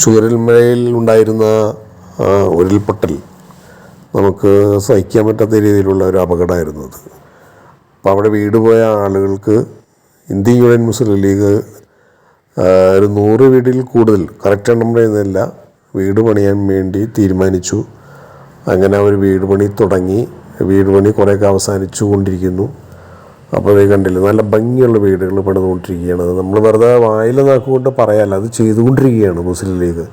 ചൂരൽമലയിൽ ഉണ്ടായിരുന്ന ഉരുൾപൊട്ടൽ നമുക്ക് സഹിക്കാൻ പറ്റാത്ത രീതിയിലുള്ള ഒരു അപകടമായിരുന്നു അത്. അപ്പോൾ അവിടെ വീട് പോയ ആളുകൾക്ക് ഇന്ത്യൻ യൂണിയൻ മുസ്ലിം ലീഗ് ഒരു നൂറ് വീടിൽ കൂടുതൽ കറക്റ്റ് എണ്ണം പറയുന്നില്ല വീട് പണിയാൻ വേണ്ടി തീരുമാനിച്ചു. അങ്ങനെ അവർ വീട് പണി തുടങ്ങി. വീട് പണി കുറേയൊക്കെ അവസാനിച്ചു കൊണ്ടിരിക്കുന്നു. അപ്പോൾ അത് കണ്ടില്ലേ നല്ല ഭംഗിയുള്ള വീടുകൾ പണിതുകൊണ്ടിരിക്കുകയാണ്. നമ്മൾ വെറുതെ വായിൽ നാക്കുകൊണ്ട് പറയാല്ല അത് ചെയ്തുകൊണ്ടിരിക്കുകയാണ് മുസ്ലിം ലീഗ്.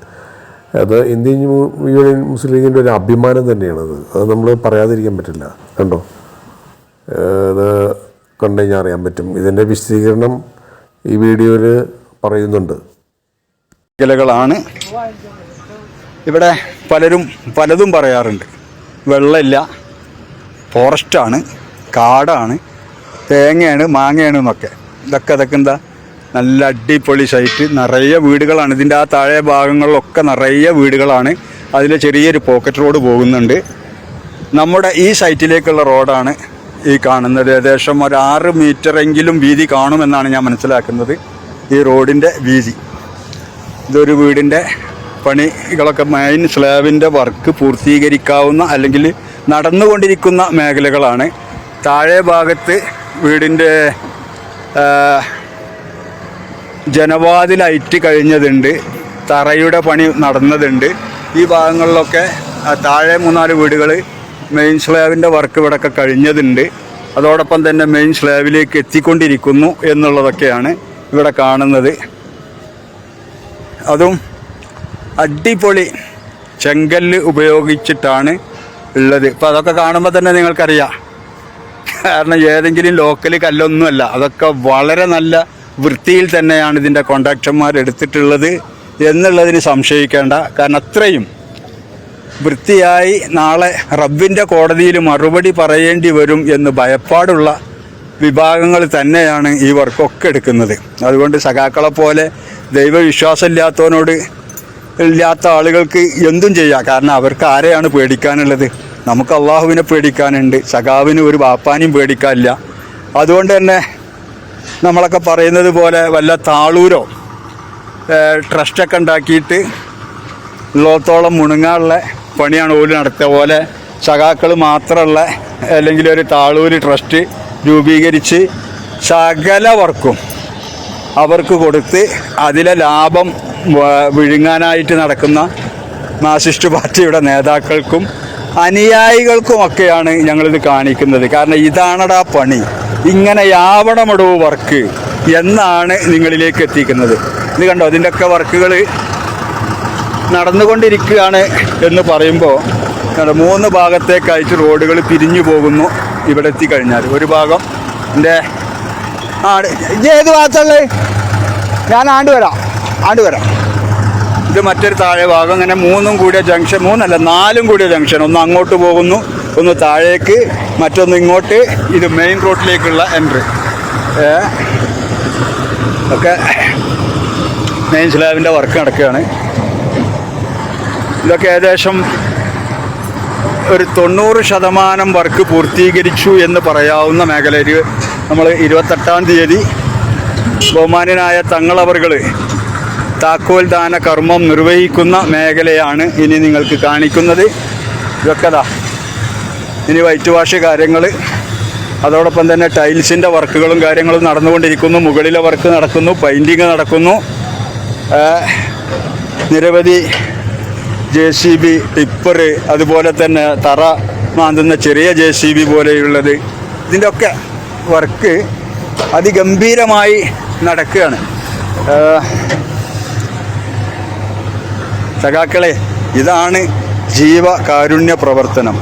അത് ഇന്ത്യൻ യൂണിയൻ മുസ്ലിം ലീഗിന്റെ ഒരു അഭിമാനം തന്നെയാണത്. അത് നമ്മൾ പറയാതിരിക്കാൻ പറ്റില്ല. കണ്ടോ? ഇത് അത് കണ്ടു കഴിഞ്ഞാൽ അറിയാൻ പറ്റും. ഇതിന്റെ വിശദീകരണം ഈ വീഡിയോയിൽ പറയുന്നുണ്ട്. മേഖലകളാണ് ഇവിടെ പലരും പലതും പറയാറുണ്ട്. വെള്ളമില്ല. ഫോറസ്റ്റാണ്. കാടാണ്. തേങ്ങയാണ് മാങ്ങയാണ് എന്നൊക്കെ. ഇതൊക്കെ അതൊക്കെ എന്താ? നല്ല അടിപൊളി സൈറ്റ് നിറയെ വീടുകളാണ്. ഇതിന്റെ ആ താഴെ ഭാഗങ്ങളിലൊക്കെ നിറയെ വീടുകളാണ്. അതിൽ ചെറിയൊരു പോക്കറ്റ് റോഡ് പോകുന്നുണ്ട്. നമ്മുടെ ഈ സൈറ്റിലേക്കുള്ള റോഡാണ് ഈ കാണുന്നത്. ഏകദേശം ഒരു ആറ് മീറ്ററെങ്കിലും വീതി കാണുമെന്നാണ് ഞാൻ മനസ്സിലാക്കുന്നത്. ഈ റോഡിന്റെ വീതി. ഇതൊരു വീടിന്റെ പണികളൊക്കെ മെയിൻ സ്ലാബിന്റെ വർക്ക് പൂർത്തീകരിക്കാവുന്ന അല്ലെങ്കിൽ നടന്നുകൊണ്ടിരിക്കുന്ന മേഖലകളാണ്. താഴെ ഭാഗത്ത് വീടിന്റെ ജനവാതിൽ അയറ്റി കഴിഞ്ഞതുണ്ട്. തറയുടെ പണി നടന്നതുണ്ട്. ഈ ഭാഗങ്ങളിലൊക്കെ താഴെ മൂന്നാൽ വീടുകൾ മെയിൻ സ്ലാബിന്റെ വർക്ക് ഇവിടെയൊക്കെ കഴിഞ്ഞതുണ്ട്. അതോടൊപ്പം തന്നെ മെയിൻ സ്ലാബിലേക്ക് എത്തിക്കൊണ്ടിരിക്കുന്നു എന്നുള്ളതൊക്കെയാണ് ഇവിടെ കാണുന്നത്. അതും അടിപൊളി ചെങ്കല്ല് ഉപയോഗിച്ചിട്ടാണ് ഉള്ളത്. ഇപ്പോൾ അതൊക്കെ കാണുമ്പോൾ തന്നെ നിങ്ങൾക്കറിയാം. കാരണം ഏതെങ്കിലും ലോക്കൽ കല്ലൊന്നുമല്ല. അതൊക്കെ വളരെ നല്ല വൃത്തിയിൽ തന്നെയാണ് ഇതിന്റെ കോൺട്രാക്ടർമാർ എടുത്തിട്ടുള്ളത് എന്നുള്ളതിന് സംശയിക്കേണ്ട. കാരണം അത്രയും വൃത്തിയായി നാളെ റബ്ബിന്റെ കോടതിയിൽ മറുപടി പറയേണ്ടി വരും എന്ന് ഭയപ്പാടുള്ള വിഭാഗങ്ങൾ തന്നെയാണ് ഈ വർക്കൊക്കെ എടുക്കുന്നത്. അതുകൊണ്ട് സഖാക്കളെ പോലെ ദൈവവിശ്വാസമില്ലാത്തവനോട് ഇല്ലാത്ത ആളുകൾക്ക് എന്തും ചെയ്യാം. കാരണം അവർക്ക് ആരെയാണ് പേടിക്കാനുള്ളത്? നമുക്ക് അള്ളാഹുവിനെ പേടിക്കാനുണ്ട്. സഖാവിന് ഒരു വാപ്പാനും പേടിക്കാനില്ല. അതുകൊണ്ട് തന്നെ നമ്മളൊക്കെ പറയുന്നത് പോലെ വല്ല താളൂരോ ട്രസ്റ്റൊക്കെ ഉണ്ടാക്കിയിട്ട് ഉള്ളത്തോളം മുണുങ്ങാനുള്ള പണിയാണ് ഓൽ നടത്തിയ പോലെ സഖാക്കൾ മാത്രമുള്ള അല്ലെങ്കിൽ ഒരു താളൂര് ട്രസ്റ്റ് രൂപീകരിച്ച് സകല വർക്കും അവർക്ക് കൊടുത്ത് അതിലെ ലാഭം വിഴുങ്ങാനായിട്ട് നടക്കുന്ന മാർസിസ്റ്റ് പാർട്ടിയുടെ നേതാക്കൾക്കും അനുയായികൾക്കുമൊക്കെയാണ് ഞങ്ങളിത് കാണിക്കുന്നത്. കാരണം ഇതാണടാ പണി. ഇങ്ങനെ യാവണമടവ് വർക്ക് എന്നാണ് നിങ്ങളിലേക്ക് എത്തിക്കുന്നത്. ഇത് കണ്ടോ? അതിന്റെയൊക്കെ വർക്കുകൾ നടന്നുകൊണ്ടിരിക്കുകയാണ് എന്ന് പറയുമ്പോൾ മൂന്ന് ഭാഗത്തേക്കായിട്ട് റോഡുകൾ പിരിഞ്ഞു പോകുന്നു ഇവിടെ എത്തിക്കഴിഞ്ഞാൽ. ഒരു ഭാഗം എന്റെ ആ ഇത് ഏത് ഭാഗത്തുള്ളത്? ഞാൻ ആണ്ട് വരാം. ആണ്ട് വരാം. ഇത് മറ്റൊരു താഴെ ഭാഗം. അങ്ങനെ മൂന്നും കൂടിയ ജംഗ്ഷൻ മൂന്നല്ല നാലും കൂടിയ ജംഗ്ഷൻ ഒന്ന് അങ്ങോട്ട് പോകുന്നു ഒന്ന് താഴേക്ക് മറ്റൊന്ന് ഇങ്ങോട്ട്. ഇത് മെയിൻ റോഡിലേക്കുള്ള എൻട്രി ഒക്കെ മെയിൻ സ്ലാബിന്റെ വർക്ക് നടക്കുകയാണ്. ഇതൊക്കെ ഏകദേശം ഒരു തൊണ്ണൂറ് ശതമാനം വർക്ക് പൂർത്തീകരിച്ചു എന്ന് പറയാവുന്ന മേഖലയിൽ നമ്മൾ ഇരുപത്തെട്ടാം തീയതി ബഹുമാനായ തങ്ങളവറുകൾ താക്കോൽ ദാന കർമ്മം നിർവഹിക്കുന്ന മേഖലയാണ് ഇനി നിങ്ങൾക്ക് കാണിക്കുന്നത്. ഇതൊക്കെതാ. ഇനി വൈറ്റ് വാഷ് കാര്യങ്ങൾ അതോടൊപ്പം തന്നെ ടൈൽസിന്റെ വർക്കുകളും കാര്യങ്ങളും നടന്നുകൊണ്ടിരിക്കുന്നു. മുകളിലെ വർക്ക് നടക്കുന്നു. പെയിന്റിങ് നടക്കുന്നു. നിരവധി ജെ സി ബി ടിപ്പർ അതുപോലെ തന്നെ തറ മാന്തുന്ന ചെറിയ ജെ സി ബി പോലെയുള്ളത്. ഇതിന്റെയൊക്കെ വർക്ക് അതിഗംഭീരമായി നടക്കുകയാണ്. സഖാക്കളെ ഇതാണ് ജീവകാരുണ്യ പ്രവർത്തനം.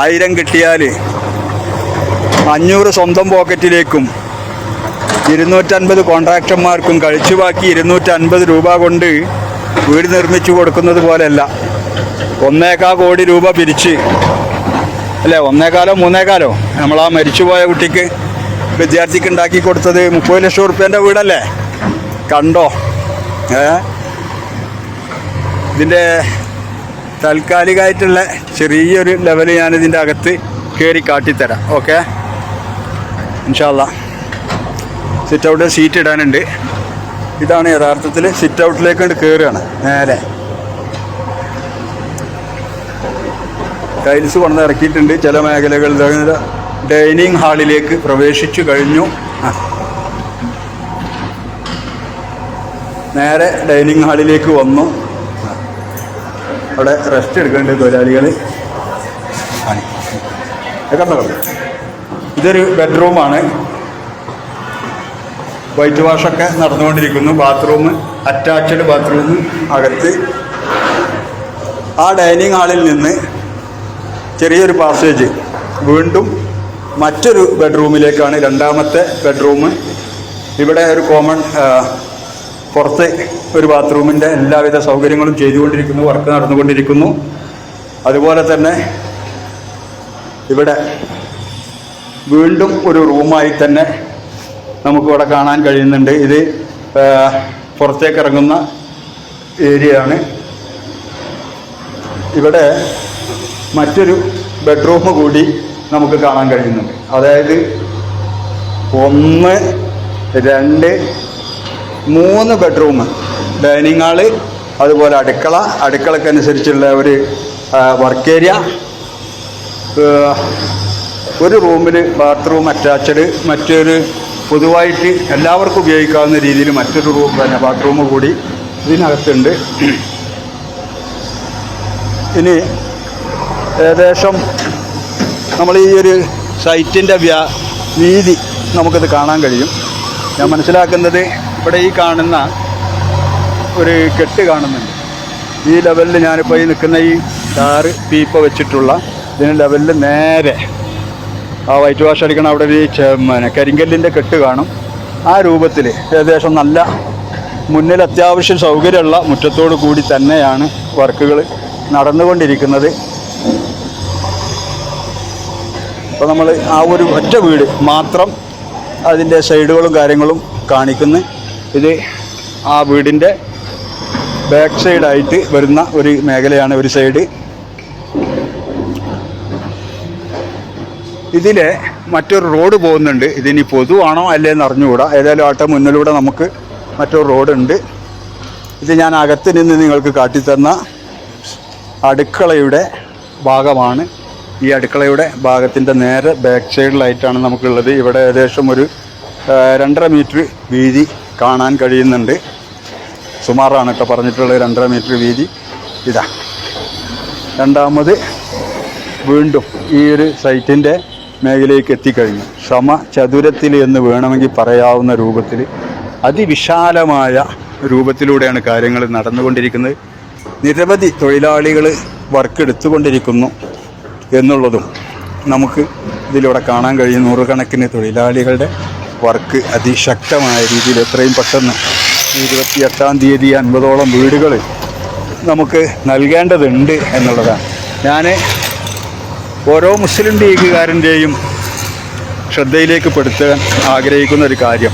ആയിരം കിട്ടിയാൽ അഞ്ഞൂറ് സ്വന്തം പോക്കറ്റിലേക്കും ഇരുന്നൂറ്റൻപത് കോൺട്രാക്ടർമാർക്കും കഴിച്ചു ബാക്കി ഇരുന്നൂറ്റൻപത് രൂപ കൊണ്ട് വീട് നിർമ്മിച്ചു കൊടുക്കുന്നത് പോലെയല്ല. ഒന്നേക്കാ കോടി രൂപ പിരിച്ച്. അല്ലേ ഒന്നേക്കാലോ മൂന്നേക്കാലോ നമ്മൾ ആ മരിച്ചുപോയ കുട്ടിക്ക് വിദ്യാർത്ഥിക്ക് ഉണ്ടാക്കി കൊടുത്തത് മുപ്പത് ലക്ഷം ഉറുപ്പ്യന്റെ വീടല്ലേ? കണ്ടോ? ഏ? ഇതിന്റെ താൽക്കാലികമായിട്ടുള്ള ചെറിയൊരു ലെവൽ ഞാനിതിന്റെ അകത്ത് കയറി കാട്ടിത്തരാം. ഓക്കെ ഇൻഷാല്ല സിറ്റ് ഔട്ട് സീറ്റ് ഇടാനുണ്ട്. ഇതാണ് യഥാർത്ഥത്തിൽ സിറ്റ് ഔട്ടിലേക്ക് കൊണ്ട് കയറുകയാണ് നേരെ. ടൈൽസ് കൊണ്ടു ഇറക്കിയിട്ടുണ്ട്. ചില മേഖലകളിൽ ഡൈനിങ് ഹാളിലേക്ക് പ്രവേശിച്ചു കഴിഞ്ഞു. നേരെ ഡൈനിങ് ഹാളിലേക്ക് വന്നു. അവിടെ റെസ്റ്റ് എടുക്കേണ്ട തൊഴിലാളികൾ കണ്ടോ ഇതൊരു ബെഡ്റൂമാണ് വൈറ്റ് വാഷൊക്കെ നടന്നുകൊണ്ടിരിക്കുന്നു. ബാത്റൂം അറ്റാച്ച്ഡ് ബാത്റൂം അകത്ത്. ആ ഡൈനിങ് ഹാളിൽ നിന്ന് ചെറിയൊരു പാസേജ് വീണ്ടും മറ്റൊരു ബെഡ്റൂമിലേക്കാണ് രണ്ടാമത്തെ ബെഡ്റൂം ഇവിടെ ഒരു കോമൺ പുറത്ത് ഒരു ബാത്റൂമിന്റെ എല്ലാവിധ സൗകര്യങ്ങളും ചെയ്തുകൊണ്ടിരിക്കുന്നു വർക്ക് നടന്നുകൊണ്ടിരിക്കുന്നു. അതുപോലെ തന്നെ ഇവിടെ വീണ്ടും ഒരു റൂമായി തന്നെ നമുക്കിവിടെ കാണാൻ കഴിയുന്നുണ്ട്. ഇത് പുറത്തേക്ക് ഇറങ്ങുന്ന ഏരിയയാണ്. ഇവിടെ മറ്റൊരു ബെഡ്റൂം കൂടി നമുക്ക് കാണാൻ കഴിയുന്നുണ്ട്. അതായത് ഒന്ന് രണ്ട് മൂന്ന് ബെഡ്റൂം ഡൈനിങ് ഹാൾ അതുപോലെ അടുക്കള. അടുക്കളക്കനുസരിച്ചുള്ള ഒരു വർക്ക് ഏരിയ ഒരു റൂമിൽ ബാത്റൂം അറ്റാച്ച്ഡ് മറ്റൊരു പൊതുവായിട്ട് എല്ലാവർക്കും ഉപയോഗിക്കാവുന്ന രീതിയിൽ മറ്റൊരു റൂം തന്നെ ബാത്റൂം കൂടി ഇതിനകത്തുണ്ട്. ഇനി ഏകദേശം നമ്മൾ ഈ ഒരു സൈറ്റിന്റെ വ്യാ വീതി നമുക്കത് കാണാൻ കഴിയും. ഞാൻ മനസ്സിലാക്കുന്നത് ഇവിടെ ഈ കാണുന്ന ഒരു കെട്ട് കാണുന്നുണ്ട്. ഈ ലെവലിൽ ഞാനിപ്പോൾ ഈ നിൽക്കുന്ന ഈ കാറ് പീപ്പ വെച്ചിട്ടുള്ള ഇതിന് ലെവലിൽ നേരെ ആ വൈറ്റ് വാഷ് അടിക്കണ അവിടെ ഒരു പിന്നെ കരിങ്കല്ലിന്റെ കെട്ട് കാണും. ആ രൂപത്തിൽ ഏകദേശം നല്ല മുന്നിൽ അത്യാവശ്യം സൗകര്യമുള്ള മുറ്റത്തോട് കൂടി തന്നെയാണ് വർക്കുകൾ നടന്നുകൊണ്ടിരിക്കുന്നത്. അപ്പോൾ നമ്മൾ ആ ഒരു ഒറ്റ വീട് മാത്രം അതിന്റെ സൈഡുകളും കാര്യങ്ങളും കാണിക്കുന്നു. ഇത് ആ വീടിന്റെ ബാക്ക് സൈഡായിട്ട് വരുന്ന ഒരു മേഖലയാണ് ഒരു സൈഡ് ഇതിലെ മറ്റൊരു റോഡ് പോകുന്നുണ്ട്. ഇതിനി പൊതുവാണോ അല്ലേന്ന് അറിഞ്ഞുകൂടാ. ഏതായാലും ആട്ടെ മുന്നിലൂടെ നമുക്ക് മറ്റൊരു റോഡുണ്ട് ഇത് ഞാൻ അകത്ത് നിന്ന് നിങ്ങൾക്ക് കാട്ടിത്തന്ന അടുക്കളയുടെ ഭാഗമാണ്. ഈ അടുക്കളയുടെ ഭാഗത്തിന്റെ നേരെ ബാക്ക് സൈഡിലായിട്ടാണ് നമുക്കുള്ളത്. ഇവിടെ ഏകദേശം ഒരു രണ്ടര മീറ്റർ വീതി കാണാൻ കഴിയുന്നുണ്ട്. സുമാറാണ് കേട്ടോ പറഞ്ഞിട്ടുള്ളത്. രണ്ടര മീറ്റർ വീതി. ഇതാ. രണ്ടാമത് വീണ്ടും ഈ ഒരു സൈറ്റിന്റെ മേഖലയിലേക്ക് എത്തിക്കഴിഞ്ഞു. ക്ഷമ ചതുരത്തിൽ എന്ന് വേണമെങ്കിൽ പറയാവുന്ന രൂപത്തിൽ അതിവിശാലമായ രൂപത്തിലൂടെയാണ് കാര്യങ്ങൾ നടന്നുകൊണ്ടിരിക്കുന്നത്. നിരവധി തൊഴിലാളികൾ വർക്ക് എടുത്തുകൊണ്ടിരിക്കുന്നു എന്നുള്ളതും നമുക്ക് ഇതിലൂടെ കാണാൻ കഴിയും. നൂറുകണക്കിന് തൊഴിലാളികളുടെ വർക്ക് അതിശക്തമായ രീതിയിൽ എത്രയും പെട്ടെന്ന് ഇരുപത്തി എട്ടാം തീയതി അൻപതോളം വീടുകൾ നമുക്ക് നൽകേണ്ടതുണ്ട് എന്നുള്ളതാണ്. ഞാൻ ഓരോ മുസ്ലിം ലീഗുകാരന്റെയും ശ്രദ്ധയിലേക്ക് പെടുത്താൻ ആഗ്രഹിക്കുന്ന ഒരു കാര്യം.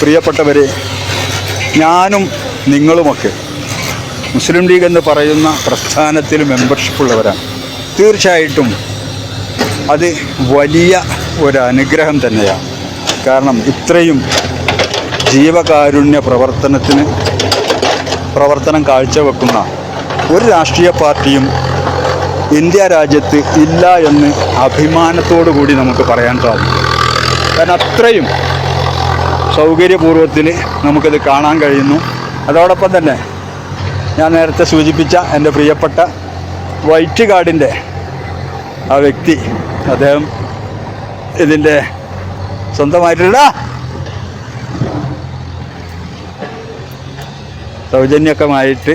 പ്രിയപ്പെട്ടവരെ ഞാനും നിങ്ങളുമൊക്കെ മുസ്ലിം ലീഗ് എന്ന് പറയുന്ന പ്രസ്ഥാനത്തിൽ മെമ്പർഷിപ്പ് ഉള്ളവരാണ്. തീർച്ചയായിട്ടും അത് വലിയ ഒരു അനുഗ്രഹം തന്നെയാണ്. കാരണം ഇത്രയും ജീവകാരുണ്യ പ്രവർത്തനത്തിന് പ്രവർത്തനം കാഴ്ചവെക്കുന്ന ഒരു രാഷ്ട്രീയ പാർട്ടിയും ഇന്ത്യ രാജ്യത്ത് ഇല്ല എന്ന് അഭിമാനത്തോടു കൂടി നമുക്ക് പറയാൻ സാധിക്കും. കാരണം അത്രയും സൗകര്യപൂർവത്തിൽ നമുക്കിത് കാണാൻ കഴിയുന്നു. അതോടൊപ്പം തന്നെ ഞാൻ നേരത്തെ സൂചിപ്പിച്ച എന്റെ പ്രിയപ്പെട്ട വൈറ്റ് കാർഡിന്റെ ആ വ്യക്തി അദ്ദേഹം ഇതിന്റെ സ്വന്തമായിട്ടുള്ള സൗജന്യക്കമായിട്ട്.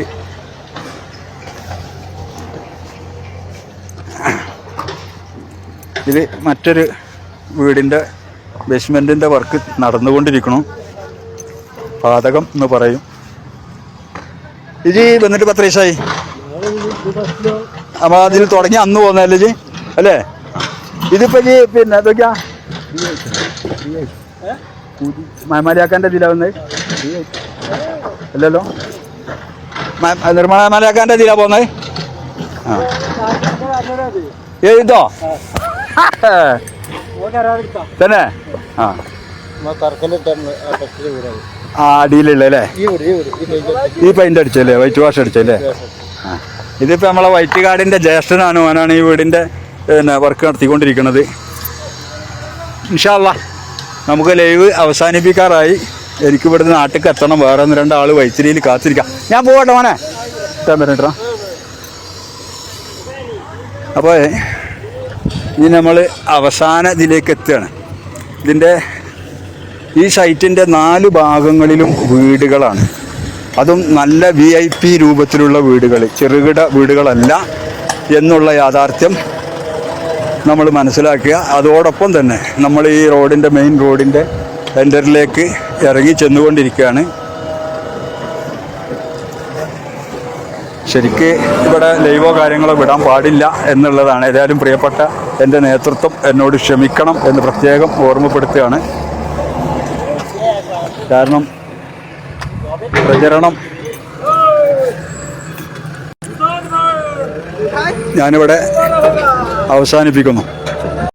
ഇത് മറ്റൊരു വീടിന്റെ ബേസ്മെന്റിന്റെ വർക്ക് നടന്നുകൊണ്ടിരിക്കണം പാതകം എന്ന് പറയും. ഇജി വന്നിട്ട് പത്ത് ദിവസമായി അപ്പോൾ അതിൽ തുടങ്ങി അന്ന് പോകുന്നതല്ലേ ജി അല്ലേ? ഇതിപ്പോ ജി പിന്നെ എന്തൊക്കെയാ മലയാക്കാന്റെ ഇതിലാ വന്നത് അല്ലല്ലോ? നിർമ്മല മലയാക്കാന്റെ ഇതിലാ പോകുന്നത് ആ. എഴുതോ തന്നെ? ആ. ആ ഈ പെയിന്റ് അടിച്ചല്ലേ വൈറ്റ് വാഷ് അടിച്ചല്ലേ ഇതിപ്പോ നമ്മളെ വൈറ്റ് കാടിന്റെ ജ്യേഷ്ഠനാണ് ഓനാണ് ഈ വീടിന്റെ പിന്നെ വർക്ക് നടത്തിക്കൊണ്ടിരിക്കുന്നത് ഇൻഷാല്ല നമുക്ക് ലൈവ് അവസാനിപ്പിക്കാറായി. എനിക്ക് ഇവിടുന്ന് നാട്ടിൽ എത്തണം. വേറെ ഒന്ന് രണ്ടാൾ വൈത്തിരിയിൽ കാത്തിരിക്കാം. ഞാൻ പോകട്ടെ മോനെ? എത്താൻ പറ്റട്ടാ അപ്പോൾ ഇനി നമ്മൾ അവസാന ഇതിലേക്ക് എത്തുകയാണ്. ഇതിന്റെ ഈ സൈറ്റിന്റെ നാല് ഭാഗങ്ങളിലും വീടുകളാണ്. അതും നല്ല വി ഐ പി രൂപത്തിലുള്ള വീടുകൾ ചെറുകിട വീടുകളല്ല എന്നുള്ള യാഥാർത്ഥ്യം നമ്മൾ മനസ്സിലാക്കുക അതോടൊപ്പം തന്നെ നമ്മൾ ഈ റോഡിന്റെ മെയിൻ റോഡിന്റെ സെന്ററിലേക്ക് ഇറങ്ങി ചെന്നുകൊണ്ടിരിക്കുകയാണ്. ശരിക്ക് ഇവിടെ ലൈവോ കാര്യങ്ങളോ വിടാൻ പാടില്ല എന്നുള്ളതാണ്. ഏതായാലും പ്രിയപ്പെട്ട എന്റെ നേതൃത്വം എന്നോട് ക്ഷമിക്കണം എന്ന് പ്രത്യേകം ഓർമ്മപ്പെടുത്തുകയാണ്. കാരണം പ്രചരണം ഞാനിവിടെ അവസാനിപ്പിക്കുന്നു.